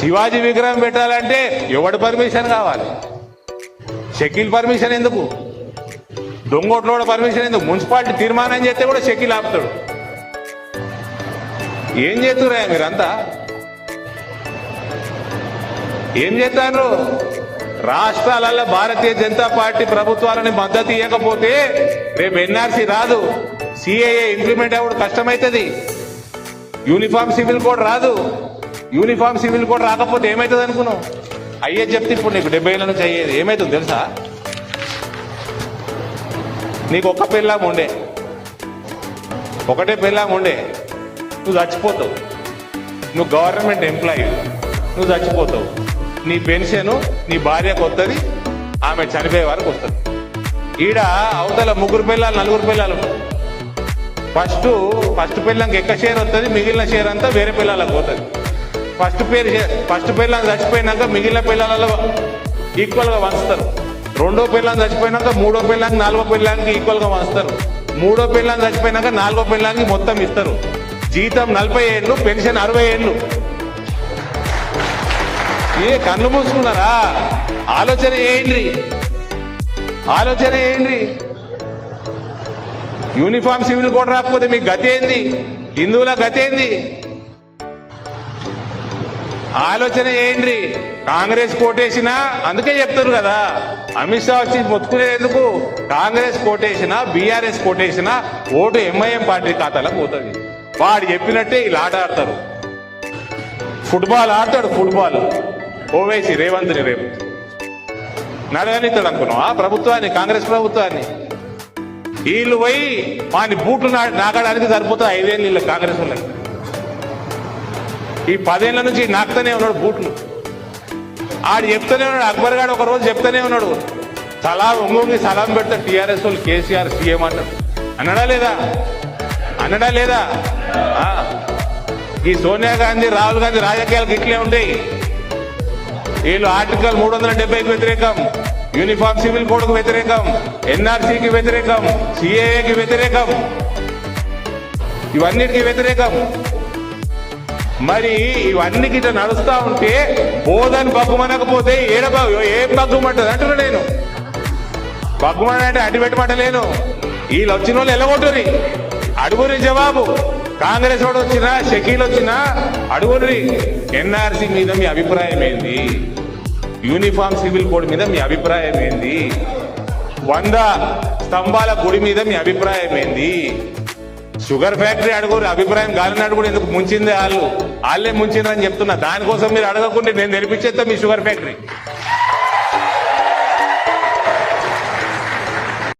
శివాజీ విగ్రహం పెట్టాలంటే ఎవడి పర్మిషన్ కావాలి? షకిల్ పర్మిషన్ ఎందుకు? దొంగోట్లో పర్మిషన్ ఎందుకు? మున్సిపాలిటీ తీర్మానం చేస్తే కూడా షకిల్ ఆపుతాడు. ఏం చేస్తురా మీరంతా? ఏం చేస్తారు రాష్ట్రాలలో భారతీయ జనతా పార్టీ ప్రభుత్వాలని మద్దతు ఇవ్వకపోతే రేపు ఎన్ఆర్సీ రాదు. సిఏఏ ఇంప్లిమెంట్ అవ్వడం కష్టమవుతుంది. యూనిఫామ్ సివిల్ కోడ్ రాదు. యూనిఫామ్ సివిల్ కోడ్ రాకపోతే ఏమవుతుంది అనుకున్నావు? అయ్యే చెప్తే ఇప్పుడు నీకు డెబ్బై ఏళ్ళ నుంచి అయ్యేది. ఏమవుతుంది తెలుసా? నీకు ఒక్క పెళ్ళాం ఉండే. ఒకటే పెళ్ళాం ఉండే. నువ్వు చచ్చిపోతావు. నువ్వు గవర్నమెంట్ ఎంప్లాయీ. నువ్వు చచ్చిపోతావు. నీ పెన్షన్ నీ భార్యకు వస్తుంది ఆమె చనిపోయే వరకు వస్తుంది. ఈడ అవతల ముగ్గురు పిల్లలు నలుగురు పిల్లలు ఫస్ట్ ఫస్ట్ పిల్లలకి ఎక్క షేర్ వస్తుంది మిగిలిన షేర్ అంతా వేరే పిల్లలకు పోతుంది. ఫస్ట్ పేరు ఫస్ట్ పిల్లలు చచ్చిపోయినాక మిగిలిన పిల్లలలో ఈక్వల్గా వంచుతారు. రెండో పిల్లని చచ్చిపోయినాక మూడో పిల్లానికి నాలుగో పిల్లానికి ఈక్వల్గా వంచుతారు. మూడో పిల్లని చచ్చిపోయినాక నాలుగో పిల్లానికి మొత్తం ఇస్తారు. జీతం నలభై ఏళ్ళు పెన్షన్ అరవై ఏళ్ళు. ఏ కన్ను మూసుకున్నారా? ఆలోచన ఏంటి? ఆలోచన ఏంటి? యూనిఫామ్ సివిల్ కూడా రాకపోతే మీకు గతి ఏంది? హిందువుల గతి ఏంది? ఆలోచన ఏంటి కాంగ్రెస్ కోటేసినా అందుకే చెప్తారు కదా. అమిత్ షా వచ్చి మొత్తుకునేందుకు కాంగ్రెస్ కోటేసినా బీఆర్ఎస్ కోటేసినా ఓటు ఎంఐఎం పార్టీ ఖాతాలకు పోతుంది. వాడు చెప్పినట్టే ఇలా ఆట ఆడతారు. ఫుట్బాల్ ఆడతాడు ఫుట్బాల్. ఓవేసి రేవంత్ని రేపు. నడగనిస్తాడు అనుకున్నావా? ప్రభుత్వాన్ని కాంగ్రెస్ ప్రభుత్వాన్ని? వీళ్ళు పోయి వాని బూట్లు నా- నాకడానికి సరిపోతుంది ఐదేళ్ళు వీళ్ళు కాంగ్రెస్ వాళ్ళకి. ఈ పదేళ్ళ నుంచి నాకుతూనే ఉన్నాడు బూట్లు. ఆడు చెప్తూనే ఉన్నాడు అక్బర్ గారు ఒక రోజు చెప్తూనే ఉన్నాడు. తలా ఒంగోంగి సలాం పెడితే టీఆర్ఎస్ వాళ్ళు కేసీఆర్ సీఎం అంటారు అన్నడా లేదా? అన్నడా లేదా? ఈ సోనియా గాంధీ రాహుల్ గాంధీ రాజకీయాలకు ఇట్లే ఉంటాయి వీళ్ళు ఆర్టికల్ మూడు వందల డెబ్బైకి వ్యతిరేకం యూనిఫామ్ సివిల్ కోడ్కు వ్యతిరేకం ఎన్ఆర్సీకి వ్యతిరేకం సిఏఏకి వ్యతిరేకం. ఇవన్నిటికీ వ్యతిరేకం. మరి ఇవన్నీ గిట్ల నడుస్తూ ఉంటే బోధని బగ్గుమనకపోతే ఏడ బగ్గు? ఏం బగ్గుమంటది? అంటున్నా నేను. బగ్గుమని అంటే అడ్డు పెట్టమంటలేను వీళ్ళు వచ్చిన వాళ్ళు ఎల్లగొట్టుని అడుగురి జవాబు. కాంగ్రెస్ వాడు వచ్చినా షకీల్ వచ్చినా అడుగురి. ఎన్ఆర్సీ మీద మీ అభిప్రాయం ఏంది? యూనిఫామ్ సివిల్ కోడ్ మీద మీ అభిప్రాయం ఏంది? వంద స్తంభాల గుడి మీద మీ అభిప్రాయం ఏంది? షుగర్ ఫ్యాక్టరీ అడుగురు అభిప్రాయం గాలినాడు కూడా ఎందుకు ముంచిందే వాళ్ళు? వాళ్ళే ముంచిందని చెప్తున్నా. దానికోసం మీరు అడగకుండా నేను నేర్పించేస్తా మీ షుగర్ ఫ్యాక్టరీ.